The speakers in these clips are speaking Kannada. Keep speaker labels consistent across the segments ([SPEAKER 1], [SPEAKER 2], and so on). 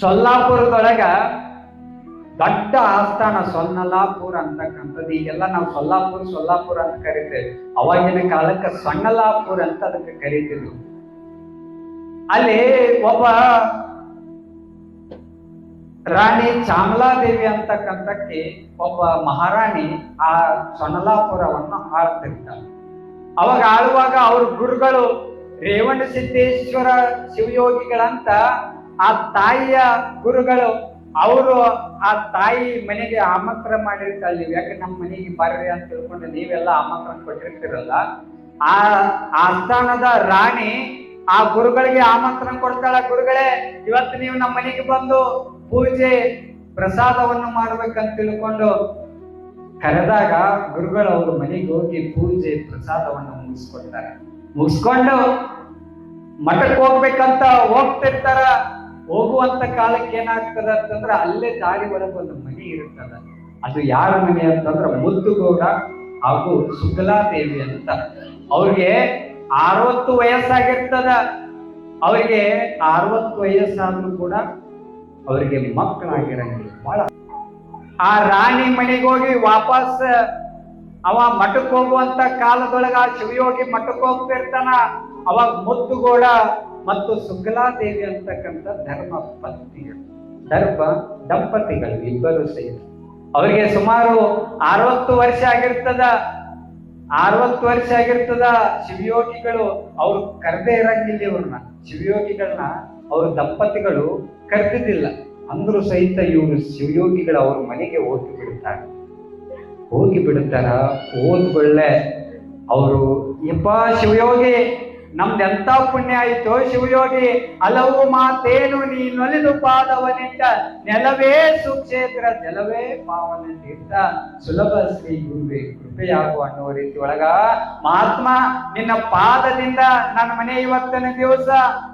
[SPEAKER 1] ಸೊಲ್ಲಾಪುರದೊಳಗ ದೊಡ್ಡ ಆಸ್ಥಾನ ಸೊನ್ನಲಾಪುರ ಅಂತಕ್ಕಂಥದ್ದು. ಈಗೆಲ್ಲ ನಾವು ಸೊಲ್ಲಾಪುರ ಸೊಲ್ಲಾಪುರ ಅಂತ ಕರಿತೇವೆ. ಅವಾಗಿನ ಕಾಲಕ್ಕೆ ಸಣ್ಣಲಾಪುರ ಅಂತ ಅದಕ್ಕೆ ಕರಿತಿದ್ರು. ಅಲ್ಲಿ ಒಬ್ಬ ರಾಣಿ ಚಾಮಲಾದೇವಿ ಅಂತಕ್ಕಂಥಕ್ಕೆ ಒಬ್ಬ ಮಹಾರಾಣಿ ಆ ಸೊನ್ನಲಾಪುರವನ್ನು ಆಳ್ತಿರ್ತಾರೆ ಅವಾಗ ಆಳುವಾಗ ಅವ್ರ ಗುರುಗಳು ರೇವಣ ಸಿದ್ದೇಶ್ವರ ಶಿವಯೋಗಿಗಳಂತ ಆ ತಾಯಿಯ ಗುರುಗಳು, ಅವರು ಆ ತಾಯಿ ಮನೆಗೆ ಆಮಂತ್ರಣ ಮಾಡಿರ್ತಾರೆ ನೀವು ಯಾಕೆ ನಮ್ಮ ಮನೆಗೆ ಬರ್ರಿ ಅಂತ ತಿಳ್ಕೊಂಡು ನೀವೆಲ್ಲ ಆಮಂತ್ರಣ ಕೊಟ್ಟಿರ್ತೀರಲ್ಲ? ಆ ಆಸ್ಥಾನದ ರಾಣಿ ಆ ಗುರುಗಳಿಗೆ ಆಮಂತ್ರಣ ಕೊಡ್ತಾಳ. ಗುರುಗಳೇ, ಇವತ್ತು ನೀವು ನಮ್ಮ ಮನೆಗೆ ಬಂದು ಪೂಜೆ, ಪ್ರಸಾದವನ್ನು ಮಾಡ್ಬೇಕಂತ ತಿಳ್ಕೊಂಡು ಕರೆದಾಗ ಗುರುಗಳು ಅವ್ರ ಮನೆಗೆ ಹೋಗಿ ಪೂಜೆ, ಪ್ರಸಾದವನ್ನು ಮುಗಿಸ್ಕೊಡ್ತಾರೆ. ಮುಗಿಸ್ಕೊಂಡು ಮಠಕ್ಕೆ ಹೋಗ್ಬೇಕಂತ ಹೋಗ್ತಿರ್ತಾರ. ಹೋಗುವಂತ ಕಾಲಕ್ಕೆ ಏನಾಗ್ತದ ಅಂತಂದ್ರ ಅಲ್ಲೇ ದಾರಿ ಒಳಗೆ ಒಂದು ಮನೆ ಇರುತ್ತದ ಅದು ಯಾರ ಮನೆ ಅಂತಂದ್ರ ಮುದ್ದುಗೌಡ ಹಾಗೂ ಸುಕಲಾದೇವಿ ಅಂತ. ಅವ್ರಿಗೆ ಅರವತ್ತು ವಯಸ್ಸಾಗಿರ್ತದ. ಅವರಿಗೆ ಅರವತ್ತು ವಯಸ್ಸಾದ್ರೂ ಕೂಡ ಅವರಿಗೆ ಮಕ್ಕಳಾಗಿರಂಗಿಲ್ಲ. ಬಹಳ. ಆ ರಾಣಿ ಮನೆಗೆ ಹೋಗಿ ವಾಪಸ್ ಅವ ಮಠಕ್ಕೆ ಹೋಗುವಂತ ಕಾಲದೊಳಗ ಶಿವಯೋಗಿ ಮಠಕ್ಕೆ ಹೋಗ್ತಿರ್ತಾನ ಅವಾಗ ಮುತ್ತುಗೋಡ ಮತ್ತು ಸುಗ್ಲಾದೇವಿ ಅಂತಕ್ಕಂಥ ಧರ್ಮ ಪತ್ನಿಗಳು ಧರ್ಮ ದಂಪತಿಗಳು ಇಬ್ಬರು ಸೇರಿ. ಅವರಿಗೆ ಸುಮಾರು ಅರವತ್ತು ವರ್ಷ ಆಗಿರ್ತದ. ಅರವತ್ತು ವರ್ಷ ಆಗಿರ್ತದ ಶಿವಯೋಗಿಗಳು, ಅವ್ರು ಕರೆದೇ ಇರಂಗಿಲ್ಲ ಇವ್ರನ್ನ. ಶಿವಯೋಗಿಗಳನ್ನ ಅವ್ರ ದಂಪತಿಗಳು ಕರೆದಿದ್ದಿಲ್ಲ. ಅಂದ್ರೂ ಸಹಿತ ಇವರು ಶಿವಯೋಗಿಗಳು ಅವ್ರ ಮನೆಗೆ ಹೋಗಿ ಬಿಡ್ತಾರೆ. ಹೋಗಿ ಬಿಡ್ತಾರ ಹೋದ್ಗೊಳ್ಳೆ ಅವರು, ಯಪ್ಪ ಶಿವಯೋಗಿ ನಮ್ದು ಎಂತ ಪುಣ್ಯ ಆಯ್ತು ಶಿವಯೋಗಿ? ಹಲವು ಮಾತೇನು ನೀ ನೊಲಿದು ಪಾದವನಿಟ್ಟ ನೆಲವೇ ಸುಕ್ಷೇತ್ರ ನೆಲವೇ ಪಾವನ ತೀರ್ಥ. ಸುಲಭ ಶ್ರೀ ಗುರುವೆ ಕೃಪೆಯಾಗು ಅನ್ನೋ ರೀತಿ ಒಳಗ ಮಹಾತ್ಮ ನಿನ್ನ ಪಾದದಿಂದ ನನ್ನ ಮನೆ ಇವತ್ತಿನ ದಿವಸ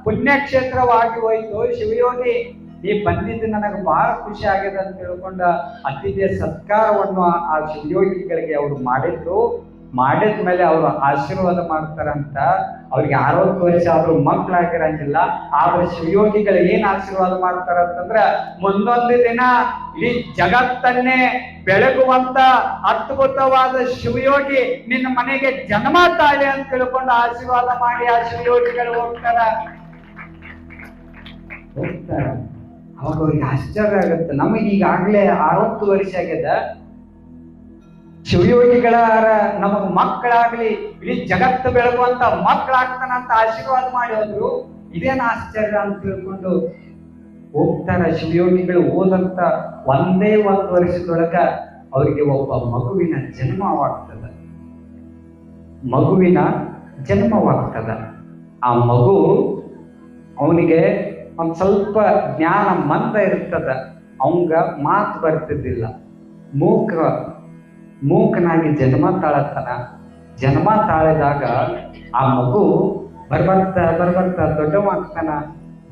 [SPEAKER 1] ಪುಣ್ಯಕ್ಷೇತ್ರವಾಗಿ ಹೋಯ್ತು ಶಿವಯೋಗಿ. ನೀ ಬಂದಿದ್ದು ನನಗೆ ಬಹಳ ಖುಷಿ ಆಗಿದೆ ಅಂತ ತಿಳ್ಕೊಂಡ ಅತಿಥಿಯ ಸತ್ಕಾರವನ್ನು ಆ- ಶಿವಯೋಗಿಗಳಿಗೆ ಅವರು ಮಾಡಿದ್ರು. ಮಾಡಿದ ಮೇಲೆ ಅವರು ಆಶೀರ್ವಾದ ಮಾಡ್ತಾರಂತ ಅವ್ರಿಗೆ ಅರವತ್ತು ವರ್ಷ ಆದ್ರೂ ಮಕ್ಕಳಾಗಿರಂಗಿಲ್ಲ ಆದ್ರೆ ಶಿವಯೋಗಿಗಳು ಏನ್ ಆಶೀರ್ವಾದ ಮಾಡ್ತಾರ ಅಂತಂದ್ರ ಮುಂದೊಂದು ದಿನ ಈ ಜಗತ್ತನ್ನೇ ಬೆಳಗುವಂತ ಅದ್ಭುತವಾದ ಶಿವಯೋಗಿ ನಿನ್ನ ಮನೆಗೆ ಜನ್ಮ ತಾಳೆ ಅಂತ ತಿಳ್ಕೊಂಡು ಆಶೀರ್ವಾದ ಮಾಡಿ ಆ ಶಿವಯೋಗಿಗಳು ಹೋಗ್ತಾರ. ಹೋಗ್ತಾರ. ಅವಾಗ ಅವ್ರಿಗೆ ಆಶ್ಚರ್ಯ ಆಗುತ್ತೆ. ನಮಗೆ ಈಗಾಗಲೇ ಅರವತ್ತು ವರ್ಷ ಆಗ್ಯದ ಶಿವಯೋಗಿಗಳ ನಮಗ್ ಮಕ್ಕಳಾಗ್ಲಿ, ಇಡೀ ಜಗತ್ತು ಬೆಳಗುವಂತ ಮಕ್ಕಳಾಗ್ತಾನಂತ ಆಶೀರ್ವಾದ ಮಾಡಿ ಹೋದ್ರು. ಇದೇನು ಆಶ್ಚರ್ಯ ಅಂತ ತಿಳ್ಕೊಂಡು ಹೋಗ್ತಾರ ಶಿವಯೋಗಿಗಳು ಹೋದಂತ ಒಂದೇ ಒಂದು ವರ್ಷದೊಳಗ ಅವರಿಗೆ ಒಬ್ಬ ಮಗುವಿನ ಜನ್ಮವಾಗ್ತದ. ಮಗುವಿನ ಜನ್ಮವಾಗ್ತದ. ಆ ಮಗು ಅವನಿಗೆ ಒಂದ್ ಸ್ವಲ್ಪ ಜ್ಞಾನ ಮಂದ ಇರ್ತದ. ಅವಂಗ ಮಾತು ಬರ್ತಿದ್ದಿಲ್ಲ. ಮೂಕ ಮೂಕನಾಗಿ ಜನ್ಮ ತಾಳತನ. ಜನ್ಮ ತಾಳಿದಾಗ ಆ ಮಗು ಬರ್ಬರ್ತ ಬರ್ಬರ್ತ ದೊಡ್ಡವಾಗ್ತಾನ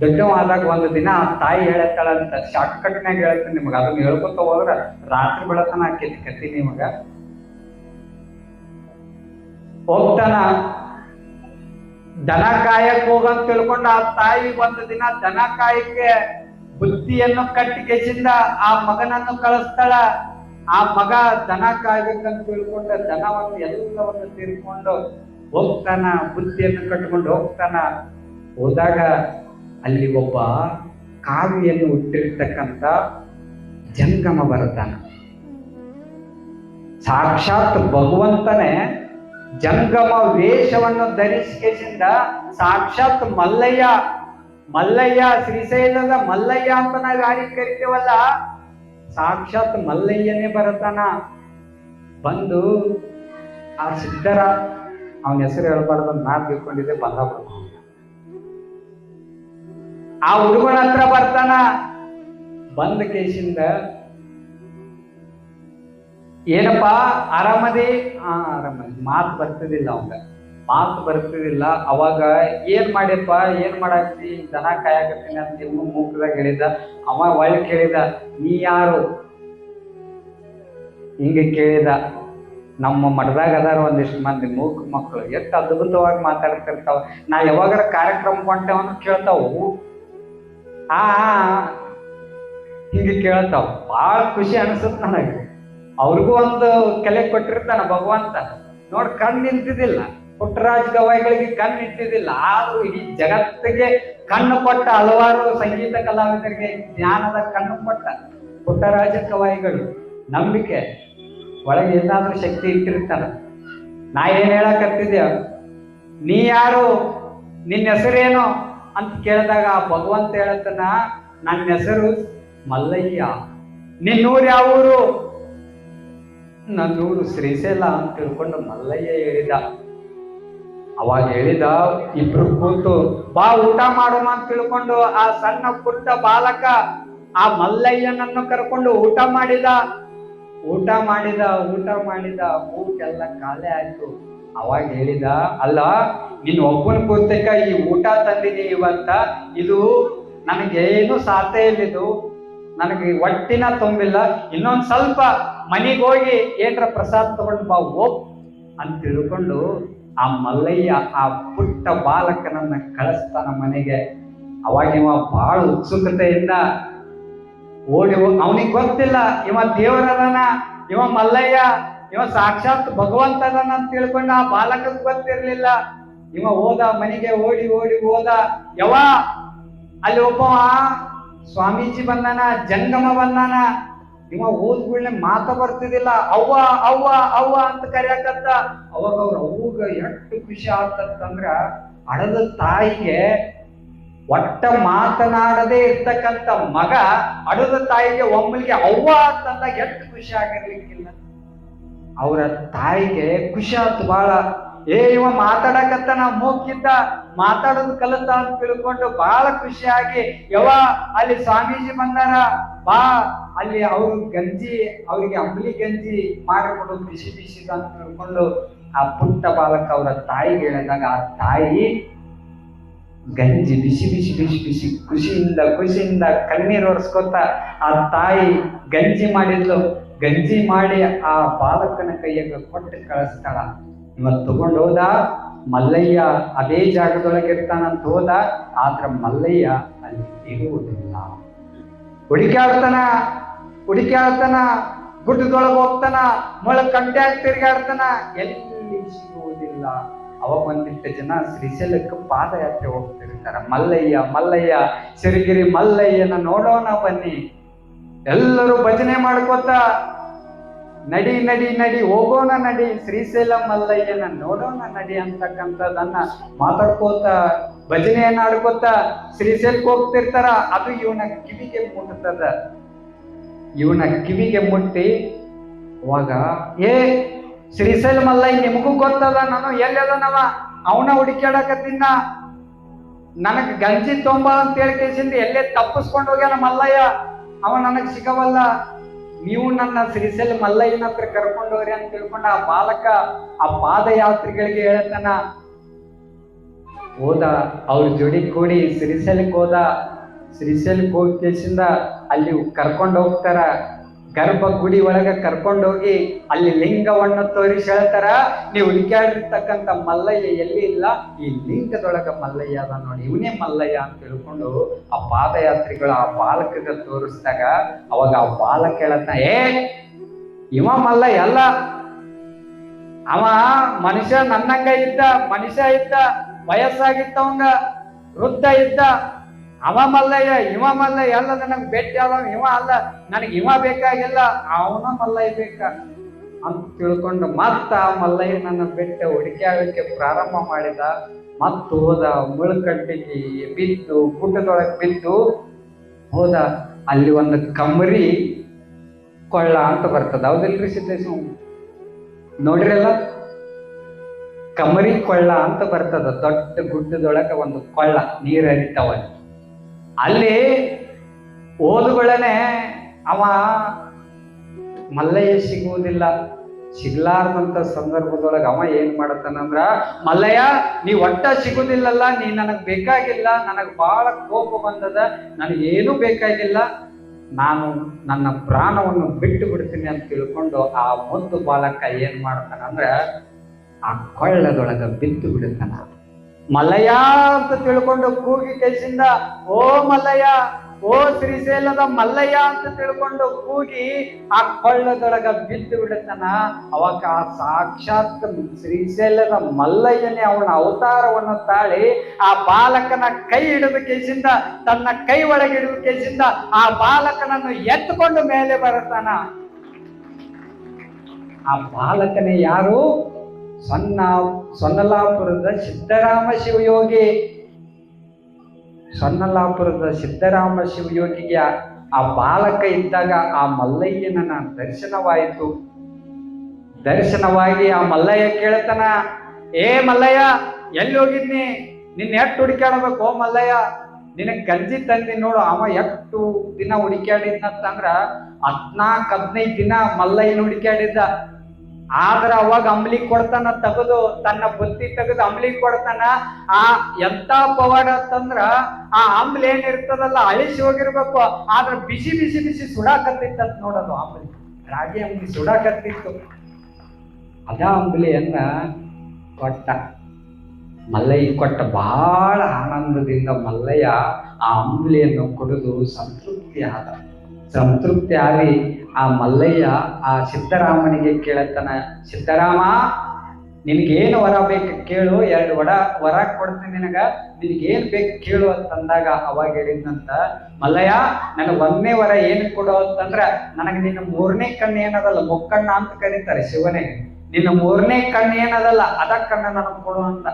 [SPEAKER 1] ದೊಡ್ಡವಾದಾಗ ಒಂದು ದಿನ ಆ ತಾಯಿ ಹೇಳತ್ತಾಳಂತ ಶಾಕ್ ಕಟ್ನಾಗ ಹೇಳ್ತೀನಿ ನಿಮಗ, ಅದನ್ನ ಹೇಳ್ಕೊತ ಹೋದ್ರ ರಾತ್ರಿ ಬೆಳತನ ಆಕೇತಿ ಕತಿ ನಿಮಗ. ಹೋಗ್ತಾನ. ದನ ಕಾಯಕ್ ಹೋಗಂತ ತಿಳ್ಕೊಂಡ ಆ ತಾಯಿ ಒಂದು ದಿನ ದನ ಕಾಯಕ್ಕೆ ಬುದ್ಧಿಯನ್ನು ಕಟ್ಟಿಗೆಸಿಂದ ಆ ಮಗನನ್ನು ಕಳಿಸ್ತಾಳ. ಆ ಮಗ ದನ ಕಾಯ್ಬೇಕಂತ ತಿಳ್ಕೊಂಡ ದನವನ್ನು ಎಲ್ಲವನ್ನು ತೀರ್ಕೊಂಡು ಹೋಗ್ತಾನ ಬುದ್ಧಿಯನ್ನು ಕಟ್ಕೊಂಡು ಹೋಗ್ತಾನ. ಹೋದಾಗ ಅಲ್ಲಿ ಒಬ್ಬ ಕಾವಿಯನ್ನು ಹುಟ್ಟಿರ್ತಕ್ಕಂಥ ಜಂಗಮ ಬರ್ತಾನ ಸಾಕ್ಷಾತ್ ಭಗವಂತನೇ ಜಂಗಮ ವೇಷವನ್ನು ಧರಿಸಿಕೆಸಿಂದ ಸಾಕ್ಷಾತ್ ಮಲ್ಲಯ್ಯ ಮಲ್ಲಯ್ಯ ಶ್ರೀಶೈಲದ ಮಲ್ಲಯ್ಯ ಅಂತ ನಾವು ಯಾರಿಗೆ ಕರಿತೇವಲ್ಲ ಸಾಕ್ಷಾತ್ ಮಲ್ಲಯ್ಯನೇ ಬರತಾನ ಬಂದು ಆ ಸಿದ್ಧರ ಅವನ ಹೆಸರು ಹೇಳ್ಬಾರ್ದು ನಾ ತಿಳ್ಕೊಂಡಿದ್ದೆ ಬಂದ ಆ ಹುಡುಗನ ಹತ್ರ ಬರ್ತಾನ ಬಂದ ಕೇಸಿಂದ ಏನಪ್ಪಾ ಆರಾಮದಿ? ಆ, ಆರಾಮದಿ. ಮಾತು ಬರ್ತದಿಲ್ಲ ಅವಂಗ. ಮಾತು ಬರ್ತಿದಿಲ್ಲ ಅವಾಗ ಏನ್ ಮಾಡ್ಯಪ್ಪ, ಏನ್ ಮಾಡಾಕ್ತಿ ದನ ಕಾಯಕತ್ತೀನಿ ಅಂತ ಇನ್ನು ಮೂಕದಾಗ ಹೇಳಿದ. ಅವ ಒಳ್ಳೆ ಕೇಳಿದ ನೀ ಯಾರು? ಹಿಂಗೆ ಕೇಳಿದ. ನಮ್ಮ ಮಠದಾಗ ಅದಾರ ಒಂದಿಷ್ಟು ಮಂದಿ ಮೂಕ ಮಕ್ಕಳು ಎಷ್ಟು ಅದ್ಭುತವಾಗಿ ಮಾತಾಡ್ತಿರ್ತಾವ. ನಾ ಯಾವಾಗಾರ ಕಾರ್ಯಕ್ರಮ ಕೊಂಟೇವನ್ನ ಕೇಳ್ತಾವು. ಆ ಹಿಂಗೆ ಕೇಳ್ತಾವ. ಭಾಳ ಖುಷಿ ಅನಿಸುತ್ತೆ ನನಗೆ. ಅವ್ರಿಗೂ ಒಂದು ಕಲೆ ಕೊಟ್ಟಿರ್ತಾನ ಭಗವಂತ. ನೋಡ್ ಕಣ್ಣು ನಿಂತಿದ್ದಿಲ್ಲ. ಪುಟ್ಟರಾಜ್ ಗವಾಯಿಗಳಿಗೆ ಕಣ್ಣು ಇಟ್ಟಿದ್ದಿಲ್ಲ, ಆದ್ರೂ ಇಡೀ ಜಗತ್ತಿಗೆ ಕಣ್ಣು ಕೊಟ್ಟ ಹಲವಾರು ಸಂಗೀತ ಕಲಾವಿದರಿಗೆ ಜ್ಞಾನದ ಕಣ್ಣು ಕೊಟ್ಟ ಪುಟ್ಟರಾಜ ಗವಾಯಿಗಳು, ನಂಬಿಕೆ, ಒಳಗೆ ಏನಾದ್ರೂ ಶಕ್ತಿ ಇಟ್ಟಿರ್ತಾರ. ನಾ ಏನ್ ಹೇಳಕತ್ತಿದ್ದೆ? ನೀ ಯಾರು? ನಿನ್ನ ಹೆಸರೇನು? ಅಂತ ಕೇಳಿದಾಗ ಭಗವಂತ ಹೇಳತ್ತನ, ನನ್ನ ಹೆಸರು ಮಲ್ಲಯ್ಯ. ನಿನ್ನೂರು ಯಾವ ಊರು? ನನ್ನೂರು ಶ್ರೀಶೈಲ ಅಂತ ತಿಳ್ಕೊಂಡು ಮಲ್ಲಯ್ಯ ಹೇಳಿದ. ಅವಾಗ ಹೇಳಿದ, ಇಬ್ರು ಕೂತು, ಬಾ, ಊಟ ಮಾಡೋಣ ಅಂತ ತಿಳ್ಕೊಂಡು ಆ ಸಣ್ಣ ಪುಟ್ಟ ಬಾಲಕ ಆ ಮಲ್ಲಯ್ಯನನ್ನು ಕರ್ಕೊಂಡು ಊಟ ಮಾಡಿದ. ಊಟ ಮಾಡಿದ ಊಟ ಮಾಡಿದ ಊಟೆಲ್ಲ ಖಾಲಿ ಆಯ್ತು. ಅವಾಗ ಹೇಳಿದ, ಅಲ್ಲ ನೀನ್ ಒಬ್ಬನ ಕೂತೇಕ ಈ ಊಟ ತಂದಿದೆ ಇವತ್ತ. ಇದು ನನಗೇನು ಸಾಧ್ಯ ಇಲ್ಲಿದು. ನನಗೆ ಒಟ್ಟಿನ ತುಂಬಿಲ್ಲ. ಇನ್ನೊಂದು ಸ್ವಲ್ಪ ಮನೆಗೆ ಹೋಗಿ ಏನರ ಪ್ರಸಾದ ತಗೊಂಡು ಬಾ, ಹೋಗ್. ಅಂತ ತಿಳ್ಕೊಂಡು ಆ ಮಲ್ಲಯ್ಯ, ಆ ಪುಟ್ಟ ಬಾಲಕನನ್ನ ಕಳಿಸ್ತಾನ ಮನೆಗೆ. ಅವಾಗ ಇವ ಬಹಳ ಉತ್ಸುಕತೆಯಿಂದ ಓಡಿ ಅವನಿಗೆ ಗೊತ್ತಿಲ್ಲ, ಇವ ದೇವರದನ ಇವ ಮಲ್ಲಯ್ಯ, ಇವ ಸಾಕ್ಷಾತ್ ಭಗವಂತ ಅದನ ಅಂತ ತಿಳ್ಕೊಂಡು ಆ ಬಾಲಕಗ್ ಗೊತ್ತಿರ್ಲಿಲ್ಲ. ಇವ ಹೋದ ಮನೆಗೆ ಓಡಿ ಓಡಿ ಹೋದ ಯವ ಅಲ್ಲಿ ಒಬ್ಬವ ಸ್ವಾಮೀಜಿ ಬಂದಾನ, ಜಂಗಮ ಬಂದಾನ ಇವ ಓದ್ಗಳನ್ನ ಮಾತ ಬರ್ತಿದಿಲ್ಲ. ಅವ್ವ ಅವ್ವ ಅವ್ವ ಅಂತ ಕರೆಯಕತ್ತ. ಅವಾಗ ಅವ್ರ ಅವ್ಗ ಎಷ್ಟು ಖುಷಿ ಆಗ್ತಂದ್ರ ಹಡದ ತಾಯಿಗೆ ಒಟ್ಟ ಮಾತನಾಡದೇ ಇರ್ತಕ್ಕಂಥ ಮಗ ಅಡದ ತಾಯಿಗೆ ಒಮ್ಮಲಿಗೆ ಅವ್ವ ಅಂತಂದಾಗ ಎಷ್ಟು ಖುಷಿ ಆಗಿರ್ಲಿಕ್ಕಿಲ್ಲ. ಅವರ ತಾಯಿಗೆ ಖುಷಿ ಆಯ್ತು ಬಹಳ ಏ ಇವ ಮಾತಾಡಕತ್ತಾನ ಮೂಕಿದ್ದ ಮಾತಾಡೋದು ಕಲಿತ ಅಂತ ತಿಳ್ಕೊಂಡು ಬಹಳ ಖುಷಿಯಾಗಿ ಯವ ಅಲ್ಲಿ ಸ್ವಾಮೀಜಿ ಬಂದಾರ, ಬಾ, ಅಲ್ಲಿ ಅವ್ರ ಗಂಜಿ, ಅವ್ರಿಗೆ ಅಂಬಲಿ ಗಂಜಿ ಮಾಡಿಕೊಂಡು ಬಿಸಿ ಬಿಸಿ ಅಂತ ತಿಳ್ಕೊಂಡು ಆ ಪುಟ್ಟ ಬಾಲಕ ಅವರ ತಾಯಿಗೆ ಹೇಳಿದಾಗ ಆ ತಾಯಿ ಗಂಜಿ ಬಿಸಿ ಬಿಸಿ ಬಿಸಿ ಬಿಸಿ ಖುಷಿಯಿಂದ ಖುಷಿಯಿಂದ ಕಣ್ಣೀರು ಒರೆಸ್ಕೊತ ಆ ತಾಯಿ ಗಂಜಿ ಮಾಡಿದ್ಲು. ಗಂಜಿ ಮಾಡಿ ಆ ಬಾಲಕನ ಕೈಯಾಗ ಕೊಟ್ಟು ಕಳಿಸ್ತಾಳ. ಇವತ್ತು ತಗೊಂಡು ಹೋದ ಮಲ್ಲಯ್ಯ ಅದೇ ಜಾಗದೊಳಗೆ ಇರ್ತಾನಂತ ಹೋದ, ಆದ್ರೆ ಮಲ್ಲಯ್ಯ ಅಲ್ಲಿ ಇರುವುದಿಲ್ಲ. ಹುಡುಕ್ಯಾಡ್ತಾನ ಹುಡುಕ್ಯಾಡ್ತಾನ, ಗುಡ್ಡದೊಳಗೆ ಹೋಗ್ತಾನ ಮೊಳ ಕಂಟ್ಯಾಗ ತಿರ್ಗಾಡ್ತಾನ ಎಲ್ಲಿ ಸಿಗುವುದಿಲ್ಲ. ಅವ ಬಂದಿಟ್ಟ ಜನ ಶ್ರೀಶೈಲಕ್ಕೆ ಪಾದಯಾತ್ರೆ ಹೋಗ್ತಿರ್ತಾರೆ. ಮಲ್ಲಯ್ಯ ಮಲ್ಲಯ್ಯ, ಸಿರಿಗಿರಿ ಮಲ್ಲಯ್ಯನ ನೋಡೋಣ ಬನ್ನಿ. ಎಲ್ಲರೂ ಭಜನೆ ಮಾಡ್ಕೋತ ನಡಿ ನಡಿ ನಡಿ, ಹೋಗೋಣ ನಡಿ. ಶ್ರೀಶೈಲ ಮಲ್ಲಯ್ಯನ ನೋಡೋಣ ನಡಿ ಅಂತಕ್ಕಂಥದ್ದನ್ನ ಮಾತಾಡ್ಕೋತ, ಭಜನೆಯನ್ನ ಆಡ್ಕೋತ ಶ್ರೀಶೈಲಕ್ಕೆ ಹೋಗ್ತಿರ್ತಾರ. ಅದು ಇವನ ಕಿವಿಗೆ ಮುಟ್ಟದ ಇವನ ಕಿವಿಗೆ ಮುಟ್ಟಿ ಅವಾಗ, ಏ, ಶ್ರೀಶೈಲ ಮಲ್ಲಯ್ಯ, ನಿಮಗೂ ಗೊತ್ತದ? ನಾನು ಎಲ್ಲದನವ? ಅವನ ಹುಡುಕ್ಯಾಡಕತ್ತಿನ ನನಗೆ ಗಂಜಿ ತೊಂಬ ಅಂತ ಹೇಳಿ ಕೇಸಿಂದ ಎಲ್ಲೇ ತಪ್ಪಿಸ್ಕೊಂಡು ಹೋಗ್ಯಾನ ಮಲ್ಲಯ್ಯ? ಅವ ನನಗ್ ಸಿಗವಲ್ಲ. ನೀವು ನನ್ನ ಶ್ರೀಶೈಲ ಮಲ್ಲಯ್ಯನ ಹತ್ರ ಕರ್ಕೊಂಡೋಗ್ರಿ ಅಂತ ತಿಳ್ಕೊಂಡು ಆ ಬಾಲಕ ಆ ಪಾದಯಾತ್ರಿಗಳಿಗೆ ಹೇಳ್ತಾನ, ಹೋದ, ಅವ್ರ ಜೋಡಿ ಕೂಡಿ ಶ್ರೀಶೈಲಕ್ಕೆ ಹೋದ. ಶ್ರೀಶೈಲಕ್ಕೆ ಹೋಗಿ ಕೇಸಿಂದ ಅಲ್ಲಿ ಕರ್ಕೊಂಡು ಹೋಗ್ತಾರ. ಗರ್ಭ ಗುಡಿ ಕರ್ಕೊಂಡೋಗಿ ಅಲ್ಲಿ ಲಿಂಗವನ್ನು ತೋರಿಸಿ ಹೇಳ್ತಾರ, ನೀವು ಹುಡುಕ್ಯಾಡಿರ್ತಕ್ಕಂಥ ಮಲ್ಲಯ್ಯ ಎಲ್ಲಿ ಇಲ್ಲ? ಈ ಲಿಂಗದೊಳಗ ಮಲ್ಲಯ್ಯ ಅದ ನೋಡಿ. ಇವನೇ ಮಲ್ಲಯ್ಯ ಅಂತ ತಿಳ್ಕೊಂಡು ಆ ಪಾದಯಾತ್ರಿಗಳು ಆ ಬಾಲಕಗ ತೋರಿಸಿದಾಗ ಅವಾಗ ಆ ಬಾಲಕ ಹೇಳತ್ತ ಏ, ಇವ ಮಲ್ಲಯ್ಯ ಅಲ್ಲ. ಅವ ಮನುಷ್ಯ ನನ್ನಂಗ ಇದ್ದ, ಮನುಷ್ಯ ಇದ್ದ ವಯಸ್ಸಾಗಿತ್ತವಂಗ ವೃದ್ಧ ಇದ್ದ ಅವ ಮಲ್ಲಯ್ಯ, ಇವ ಮಲ್ಲಯ್ಯ ಎಲ್ಲ ನಂಗೆ ಭೇಟಿ ಅಲ್ಲ ಇವ ಅಲ್ಲ, ನನಗೆ ಇವ ಬೇಕಾಗಿಲ್ಲ, ಅವನ ಮಲ್ಲಯ್ಯ ಬೇಕ ಅಂತ ತಿಳ್ಕೊಂಡು ಮತ್ತ ಆ ಮಲ್ಲಯ್ಯ ನನ್ನ ಬೆಟ್ಟ ಹುಡುಕ್ಯಾಡಕ್ಕೆ ಪ್ರಾರಂಭ ಮಾಡಿದ. ಮತ್ತು ಹೋದ ಮುಳುಕಟ್ಟಿಗೆ ಬಿದ್ದು, ಗುಡ್ಡದೊಳಗೆ ಬಿದ್ದು ಹೋದ. ಅಲ್ಲಿ ಒಂದು ಕಮರಿ ಕೊಳ್ಳ ಅಂತ ಬರ್ತದ. ಹೌದಿಲ್ರಿ ಸಿದ್ದೇಶ ನೋಡ್ರಲ್ಲ ಕಮರಿ ಕೊಳ್ಳ ಅಂತ ಬರ್ತದ. ದೊಡ್ಡ ಗುಡ್ಡದೊಳಗೆ ಒಂದು ಕೊಳ್ಳ ನೀರ್ ಹರಿತಾವ ಅಲ್ಲಿ. ಓದುಗಳೇನೆ ಅವ ಮಲ್ಲಯ್ಯ ಸಿಗುವುದಿಲ್ಲ ಸಿಗ್ಲಾರ್ದಂತ ಸಂದರ್ಭದೊಳಗೆ ಅವ ಏನ್ ಮಾಡತ್ತಾನಂದ್ರ ಮಲ್ಲಯ್ಯ, ನೀ ಒಟ್ಟ ಸಿಗುದಿಲ್ಲಲ್ಲ, ನೀ ನನಗ್ ಬೇಕಾಗಿಲ್ಲ, ನನಗ್ ಬಹಳ ಕೋಪ ಬಂದದ ನನಗೇನು ಬೇಕಾಗಿಲ್ಲ ನಾನು ನನ್ನ ಪ್ರಾಣವನ್ನು ಬಿಟ್ಟು ಬಿಡ್ತೀನಿ ಅಂತ ತಿಳ್ಕೊಂಡು ಆ ಮುದ್ದು ಬಾಲಕ ಏನ್ ಮಾಡ್ತಾನಂದ್ರ ಆ ಕೊಳ್ಳದೊಳಗ ಬಿದ್ದು ಬಿಡುತ್ತಾನ ಮಲ್ಲಯ್ಯ ಅಂತ ತಿಳ್ಕೊಂಡು ಕೂಗಿ ಕೈಸಿಂದ, ಓ ಮಲ್ಲಯ್ಯ ಓ ಶ್ರೀಶೈಲದ ಮಲ್ಲಯ್ಯ ಅಂತ ತಿಳ್ಕೊಂಡು ಕೂಗಿ ಆ ಕೊಳ್ಳದೊಳಗ ಬಿದ್ದು ಬಿಡುತ್ತಾನ ಅವಾಗ ಆ ಸಾಕ್ಷಾತ್ ಶ್ರೀಶೈಲದ ಮಲ್ಲಯ್ಯನೇ ಅವನ ಅವತಾರವನ್ನು ತಾಳಿ ಆ ಬಾಲಕನ ಕೈ ಹಿಡಿದ ಕೇಸಿಂದ, ತನ್ನ ಕೈ ಒಳಗೆ ಹಿಡಿದ ಕೇಸಿಂದ ಆ ಬಾಲಕನನ್ನು ಎತ್ತುಕೊಂಡು ಮೇಲೆ ಬರುತ್ತಾನ ಆ ಬಾಲಕನೇ ಯಾರು? ಸೊನ್ನ ಸೊನ್ನಲಾಪುರದ ಸಿದ್ದರಾಮ ಶಿವಯೋಗಿ. ಸೊನ್ನಲಾಪುರದ ಸಿದ್ದರಾಮ ಶಿವಯೋಗಿಗೆ ಆ ಬಾಲಕ ಇದ್ದಾಗ ಆ ಮಲ್ಲಯ್ಯನ ದರ್ಶನವಾಯಿತು. ದರ್ಶನವಾಗಿ ಆ ಮಲ್ಲಯ್ಯ ಕೇಳ್ತಾನ, ಏ ಮಲ್ಲಯ್ಯ ಎಲ್ಲಿ ಹೋಗಿದ್ನಿ ನಿನ್ನ ಎಷ್ಟು ಹುಡುಕ್ಯಾಡಬೇಕು, ಓ ಮಲ್ಲಯ್ಯ? ನಿನಗೆ ಗಂಜಿ ತಂದಿ ನೋಡು, ಅವ ಎಷ್ಟು ದಿನ ಹುಡುಕ್ಯಾಡಿದ್ನಂತಂದ್ರ ಹದ್ನಾಲ್ಕು ಹದಿನೈದು ದಿನ ಮಲ್ಲಯ್ಯನ ಹುಡುಕ್ಯಾಡಿದ್ದ. ಆದ್ರ ಅವಾಗ ಅಂಬ್ಲಿ ಕೊಡ್ತಾನ ತಗದು, ತನ್ನ ಬುತ್ತಿ ತೆಗೆದು ಅಂಬ್ಲಿ ಕೊಡ್ತಾನ. ಆ ಎಂತ ಪವಾಡ ಅಂತಂದ್ರ ಆ ಅಂಬ್ಲಿ ಏನಿರ್ತದಲ್ಲ, ಅಳಿಸಿ ಹೋಗಿರ್ಬೇಕು. ಆದ್ರ ಬಿಸಿ ಬಿಸಿ ಬಿಸಿ ಸುಡಾಕತ್ತಿತ್ತಂತ ನೋಡೋದು ಅಂಬ್ಲಿ. ರಾಗಿ ಅಂಬ್ಲಿ ಸುಡಾಕತ್ತಿತ್ತು ಅದ ಅಂಬ್ಲಿಯನ್ನ ಕೊಟ್ಟ? ಮಲ್ಲಯ್ಯ ಕೊಟ್ಟ ಬಹಳ ಆನಂದದಿಂದ ಮಲ್ಲಯ್ಯ ಆ ಅಂಬ್ಲಿಯನ್ನು ಕುಡಿದು ಸಂತೃಪ್ತಿ ಆದ. ಸಂತೃಪ್ತಿ ಆಗಿ ಆ ಮಲ್ಲಯ್ಯ ಆ ಸಿದ್ದರಾಮನಿಗೆ ಕೇಳತ್ತಾನ ಸಿದ್ದರಾಮ, ನಿನಗೇನು ವರ ಬೇಕು ಕೇಳು, ಎರಡು ವಡ, ವರ ಕೊಡ್ತೀನಿ ನಿನಗ, ನಿನಗೇನು ಬೇಕು ಕೇಳು ಅಂತಂದಾಗ ಅವಾಗ ಹೇಳಿದ್ನಂತ, ಮಲ್ಲಯ್ಯ, ನನಗೆ ಒಂದನೇ ವರ ಏನು ಕೊಡು ಅಂತಂದ್ರೆ, ನನಗೆ ನಿನ್ನ ಮೂರನೇ ಕಣ್ಣು ಏನದಲ್ಲ, ಮೊಕ್ಕಣ್ಣ ಅಂತ ಕರೀತಾರೆ ಶಿವನೇ. ನಿನ್ನ ಮೂರನೇ ಕಣ್ಣು ಏನದಲ್ಲ ಅದ ಕಣ್ಣ ನನಗೆ ಕೊಡು ಅಂತ.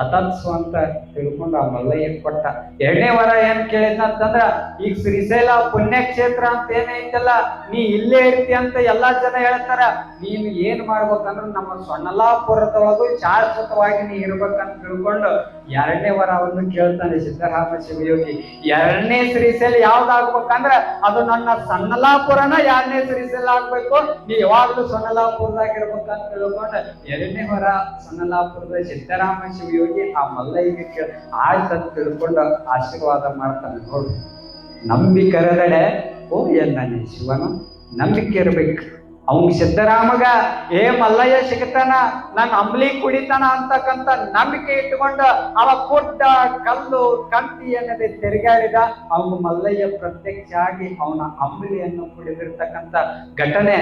[SPEAKER 1] ತತತ್ಸು ಅಂತ ತಿಳ್ಕೊಂಡು ಆ ಮಲ್ಲಯ್ಯ ಕೊಟ್ಟ. ಎರಡನೇ ವರ ಏನ್ ಕೇಳಿದ್ನಂತಂದ್ರ ಈಗ ಶ್ರೀಶೈಲ ಪುಣ್ಯಕ್ಷೇತ್ರ ಅಂತ ಏನೈತಲ್ಲ ನೀ ಇಲ್ಲೇ ಇರ್ತಿ ಅಂತ ಎಲ್ಲಾ ಜನ ಹೇಳ್ತಾರ. ನೀನು ಏನ್ ಮಾಡ್ಬೇಕಂದ್ರ ನಮ್ಮ ಸೊನ್ನಲಾಪುರದೊಳಗು ಶಾಶ್ವತವಾಗಿ ನೀ ಇರ್ಬೇಕಂತ ತಿಳ್ಕೊಂಡು ಎರಡನೇ ವರ ಅವನು ಕೇಳ್ತಾನೆ ಸಿದ್ದರಾಮ ಶಿವಯೋಗಿ ಎರಡನೇ ಶ್ರೀಶೈಲ ಯಾವ್ದಾಗ್ಬೇಕಂದ್ರ, ಅದು ನನ್ನ ಸಣ್ಣಲಾಪುರನ ಎರಡನೇ ಶ್ರೀಶೈಲ ಆಗ್ಬೇಕು. ನೀ ಯಾವಾಗ್ಲೂ ಸೊನ್ನಲಾಪುರದಾಗ ಇರ್ಬೇಕಂತ ತಿಳ್ಕೊಂಡು, ಎರಡನೇ ವರ ಸನ್ನಲಾಪುರದ ಸಿದ್ದರಾಮ ಶಿವಯೋಗಿ ಆ ಮಲ್ಲಯ್ಯಕ್ಕೆ ಆಯ್ತು ಆಯ್ತಂತ ತಿಳ್ಕೊಂಡು ಆಶೀರ್ವಾದ ಮಾಡ್ತಾನೆ ನೋಡು. ನಂಬಿಕರದಡೆ ಓ ಎಂದಾನೆ ಶಿವನ? ನಂಬಿಕೆ ಇರಬೇಕು. ಅವ್ನ್ ಸಿದ್ದರಾಮಗ ಏ ಮಲ್ಲಯ್ಯ ಸಿಗತಾನ? ನನ್ ಅಂಬ್ಲಿ ಕುಡಿತಾನ ಅಂತಕ್ಕಂತ ನಂಬಿಕೆ ಇಟ್ಟುಕೊಂಡು ಅವ ಕೊಟ್ಟ ಕಲ್ಲು, ಕಂತಿ ಎನ್ನದೆ ತಿರುಗಾಡಿದ ಅವನು ಮಲ್ಲಯ್ಯ ಪ್ರತ್ಯಕ್ಷ ಆಗಿ ಅವನ ಅಂಬ್ಲಿಯನ್ನು ಕುಡಿದಿರ್ತಕ್ಕಂಥ ಘಟನೆ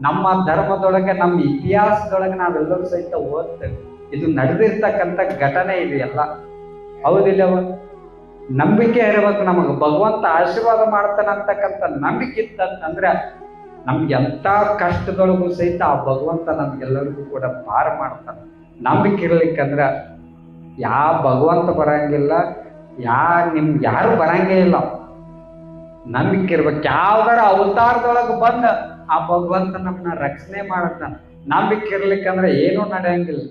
[SPEAKER 1] ನಮ್ಮ ಧರ್ಮದೊಳಗೆ, ನಮ್ಮ ಇತಿಹಾಸದೊಳಗೆ ನಾವೆಲ್ಲರೂ ಸಹಿತ ಓದ್ತೇವೆ. ಇದು ನಡೆದಿರ್ತಕ್ಕಂಥ ಘಟನೆ ಇದು ಎಲ್ಲ ಹೌದಿಲ್ಲವ ನಂಬಿಕೆ ಇರಬೇಕು ನಮಗೆ. ಭಗವಂತ ಆಶೀರ್ವಾದ ಮಾಡ್ತಾನೆ ಅಂತಕ್ಕಂಥ ನಂಬಿಕೆ ಇತ್ತಂತಂದ್ರೆ ನಮ್ಗೆ ಎಂತ ಕಷ್ಟದೊಳಗೂ ಸಹಿತ ಆ ಭಗವಂತ ನಮ್ಗೆಲ್ಲರಿಗೂ ಕೂಡ ಪಾರ ಮಾಡ್ತಾನೆ. ನಂಬಿಕೆ ಇರ್ಲಿಕ್ಕಂದ್ರೆ ಯಾ ಭಗವಂತ ಬರಂಗಿಲ್ಲ, ಯಾ ನಿಮ್ಗೆ ಯಾರು ಬರಂಗೇ ಇಲ್ಲ. ನಂಬಿಕೆ ಇರ್ಬೇಕು. ಯಾವ್ದಾರ ಅವತಾರದೊಳಗೆ ಬಂದ ಆ ಭಗವಂತ ನಮ್ಮನ್ನ ರಕ್ಷಣೆ ಮಾಡತ್ತ. ನಂಬಿಕೆ ಇರ್ಲಿಕ್ಕಂದ್ರೆ ಏನೂ ನಡೆಯಂಗಿಲ್ಲ.